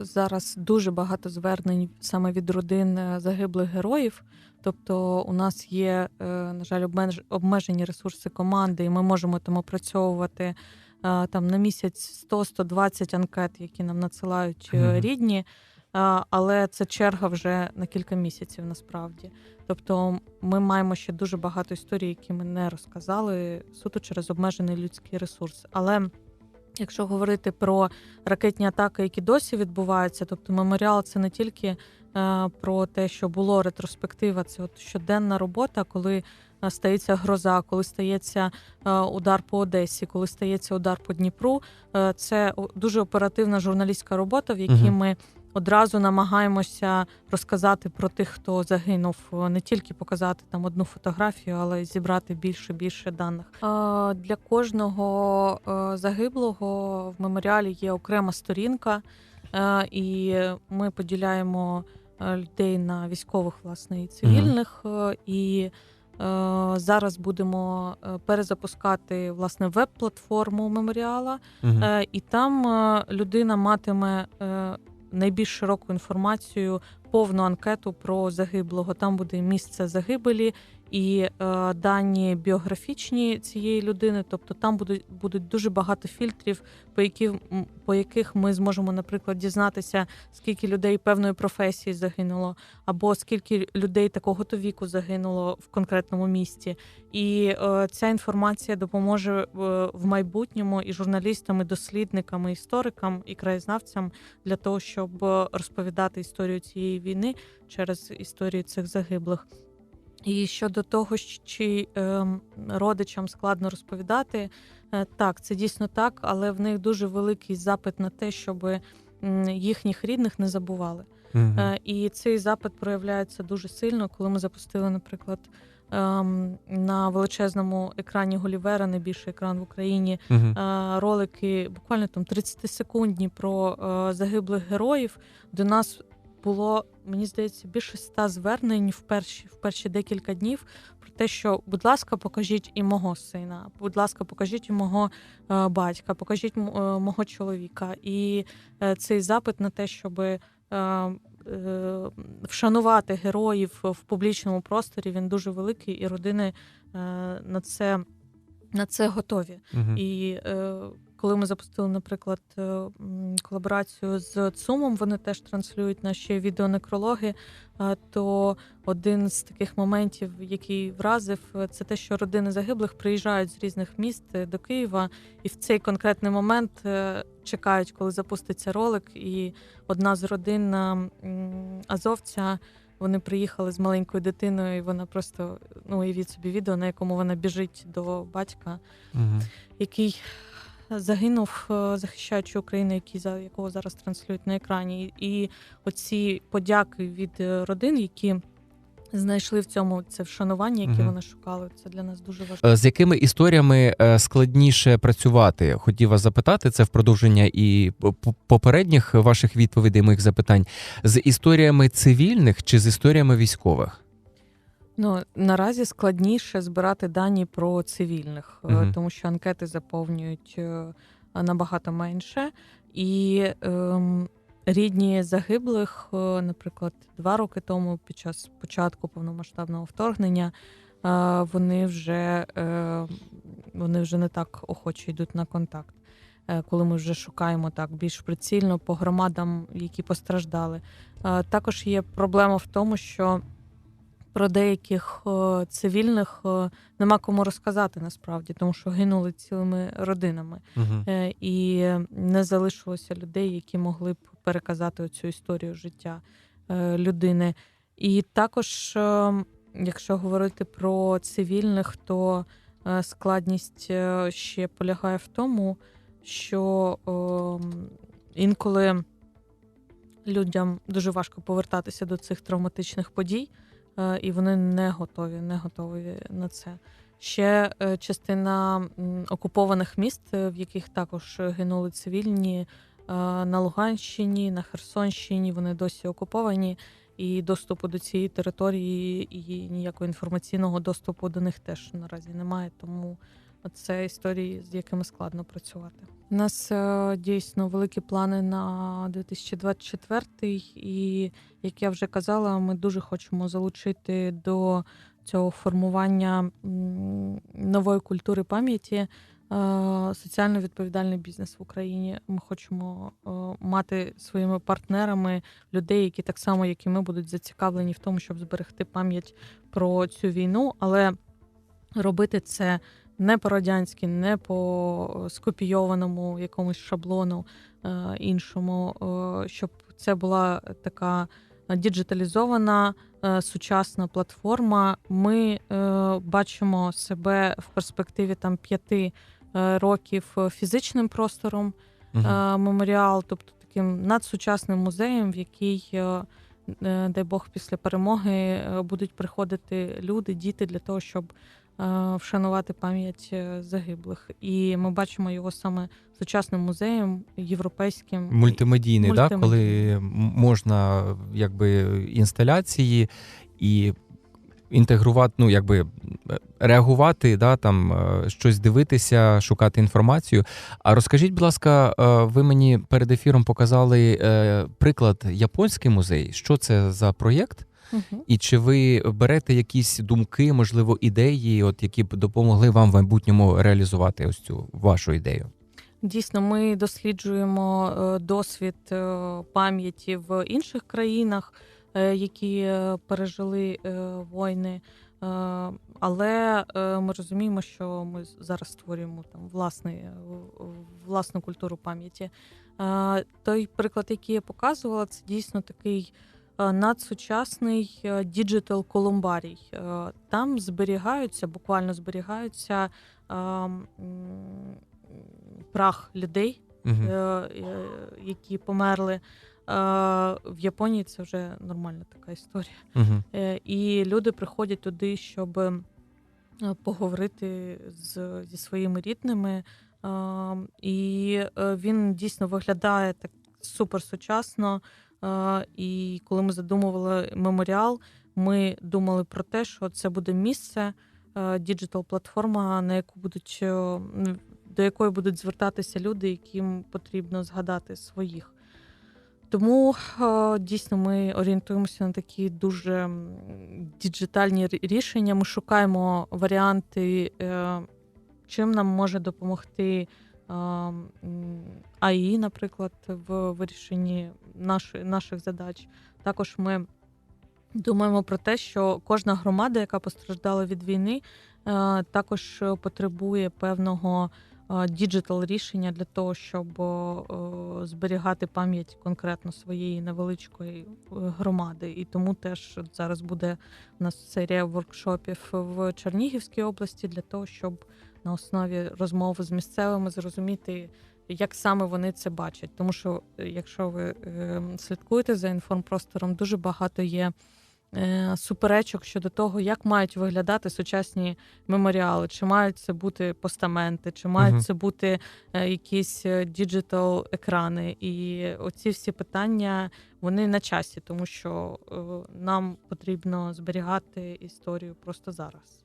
зараз дуже багато звернень саме від родин е, загиблих героїв. Тобто, у нас є, е, на жаль, обмеж- обмежені ресурси команди, і ми можемо там опрацьовувати е, там на місяць 100-120 анкет, які нам надсилають Мгм. рідні. Але це черга вже на кілька місяців насправді. Тобто, ми маємо ще дуже багато історій, які ми не розказали суто через обмежений людський ресурс. Але якщо говорити про ракетні атаки, які досі відбуваються, тобто меморіал це не тільки е, про те, що було ретроспектива, це от щоденна робота, коли е, стається гроза, коли стається е, удар по Одесі, коли стається удар по Дніпру. Це дуже оперативна журналістська робота, в якій угу. ми одразу намагаємося розказати про тих, хто загинув, не тільки показати там одну фотографію, але й зібрати більше більше даних. Для кожного е, загиблого в меморіалі є окрема сторінка, е, і ми поділяємо е, людей на військових, власне, і цивільних. І зараз будемо перезапускати власне веб-платформу меморіала. Е, І там людина матиме найбільш широку інформацію, повну анкету про загиблого. Там буде місце загибелі і е, дані біографічні цієї людини. Тобто там будуть будуть дуже багато фільтрів, по яких по яких ми зможемо, наприклад, дізнатися, скільки людей певної професії загинуло, або скільки людей такого то віку загинуло в конкретному місті. І е, ця інформація допоможе е, в майбутньому і журналістам, і дослідникам, і історикам, і краєзнавцям для того, щоб е, розповідати історію цієї війни через історію цих загиблих. І щодо того, чи е, родичам складно розповідати, е, так, це дійсно так, але в них дуже великий запит на те, щоб їхніх рідних не забували. Мгм. Е, І цей запит проявляється дуже сильно, коли ми запустили, наприклад, ем, на величезному екрані Голівера, найбільший екран в Україні, е, ролики буквально там 30-секундні про е, загиблих героїв. До нас було, мені здається, більше ста звернень в перші, в перші декілька днів про те, що, будь ласка, покажіть і мого сина, будь ласка, покажіть і мого е, батька, покажіть м- е, мого чоловіка. І е, цей запит на те, щоб е, е, вшанувати героїв в публічному просторі, він дуже великий, і родини е, на це, на це готові. Мгм. І коли ми запустили, наприклад, е, колаборацію з ЦУМом, вони теж транслюють наші відеонекрологи. То один з таких моментів, який вразив, е, це те, що родини загиблих приїжджають з різних міст е, до Києва, і в цей конкретний момент чекають, коли запуститься ролик. І одна з родин азовця. Вони приїхали з маленькою дитиною, і вона просто ну уявіть собі відео, на якому вона біжить до батька Мгм. який загинув, е, захищаючи Україну, який за якого зараз транслюють на екрані. І оці подяки від е, родин, які знайшли в цьому це вшанування, яке Мгм. вони шукали. Це для нас дуже важливо. Е, З якими історіями складніше працювати? Хотів вас запитати це в продовження і попередніх ваших відповідей, моїх запитань з історіями цивільних чи з історіями військових? Ну наразі складніше збирати дані про цивільних, Мгм. тому що анкети заповнюють е, набагато менше. І ем, рідні загиблих, е, наприклад, два роки тому, під час початку повномасштабного вторгнення, е, вони вже е, вони вже не так охоче йдуть на контакт. Коли ми вже шукаємо так більш прицільно по громадам, які постраждали. Також є проблема в тому, що про деяких е, цивільних е, нема кому розказати насправді, тому що гинули цілими родинами. Е, і не залишилося людей, які могли б переказати цю історію життя людини. І також, якщо говорити про цивільних, то складність ще полягає в тому, що інколи людям дуже важко повертатися до цих травматичних подій, е, і вони не готові, не готові на це. Ще е, частина окупованих міст, е, в яких також гинули цивільні на Луганщині, на Херсонщині, вони досі окуповані, і доступу до цієї території, і ніякого інформаційного доступу до них теж наразі немає. Тому це історії, з якими складно працювати. У нас е, дійсно великі плани на 2024 і як я вже казала, ми дуже хочемо залучити до цього формування нової культури пам'яті е, соціально відповідальний бізнес в Україні. Ми хочемо е, мати своїми партнерами людей, які так само, як і ми, будуть зацікавлені в тому, щоб зберегти пам'ять про цю війну, але робити це не по-радянськи, не по скопійованому якомусь шаблону е, іншому, е, щоб це була така діджиталізована е, сучасна платформа. Ми бачимо себе в перспективі там п'яти років фізичним простором е, меморіал, тобто таким надсучасним музеєм, в який, дай Бог, після перемоги будуть приходити люди, діти для того, щоб вшанувати пам'ять е, загиблих. І ми бачимо його саме сучасним музеєм, європейським. Мультимедійний, да, коли можна якби інсталяції і інтегрувати, ну якби е, реагувати, да, там е, щось дивитися, шукати інформацію. А розкажіть, будь ласка, е, ви мені перед ефіром показали е, приклад японський музей. Що це за проєкт? І чи ви берете якісь думки, можливо, ідеї, от які б допомогли вам в майбутньому реалізувати ось цю вашу ідею? Дійсно, ми досліджуємо е, досвід е, пам'яті в інших країнах, е, які пережили війни. Але ми розуміємо, що ми зараз створюємо там власний, е, власну культуру пам'яті. Той приклад, який я показувала, це дійсно такий надсучасний діджитал колумбарій. Е, Там зберігаються, буквально зберігаються е, прах людей, Угу. е, е, які померли. Е, В Японії це вже нормальна така історія. Угу. Е, І люди приходять туди, щоб е, поговорити з, зі своїми рідними. Е, І е, він дійсно виглядає так супер сучасно. Е, І коли ми задумували меморіал, ми думали про те, що це буде місце, діджитал платформа, на яку будуть е, до якої будуть звертатися люди, яким потрібно згадати своїх. Тому е, дійсно ми орієнтуємося на такі дуже діджитальні рішення. Ми шукаємо варіанти, е, чим нам може допомогти е, АІ, наприклад, в вирішенні нашої, наших задач. Також ми думаємо про те, що кожна громада, яка постраждала від війни, е, також потребує певного діджитал рішення для того, щоб е, зберігати пам'ять конкретно своєї невеличкої е, громади. І тому теж зараз буде у нас серія воркшопів в Чернігівській області для того, щоб на основі розмови з місцевими зрозуміти. Як саме вони це бачать, тому що е, якщо ви е, слідкуєте за інформпростором, дуже багато є е, суперечок щодо того, як мають виглядати сучасні меморіали, чи мають це бути постаменти, чи мають Мгм. це бути е, якісь діджитал екрани. І оці всі питання вони на часі, тому що нам потрібно зберігати історію просто зараз.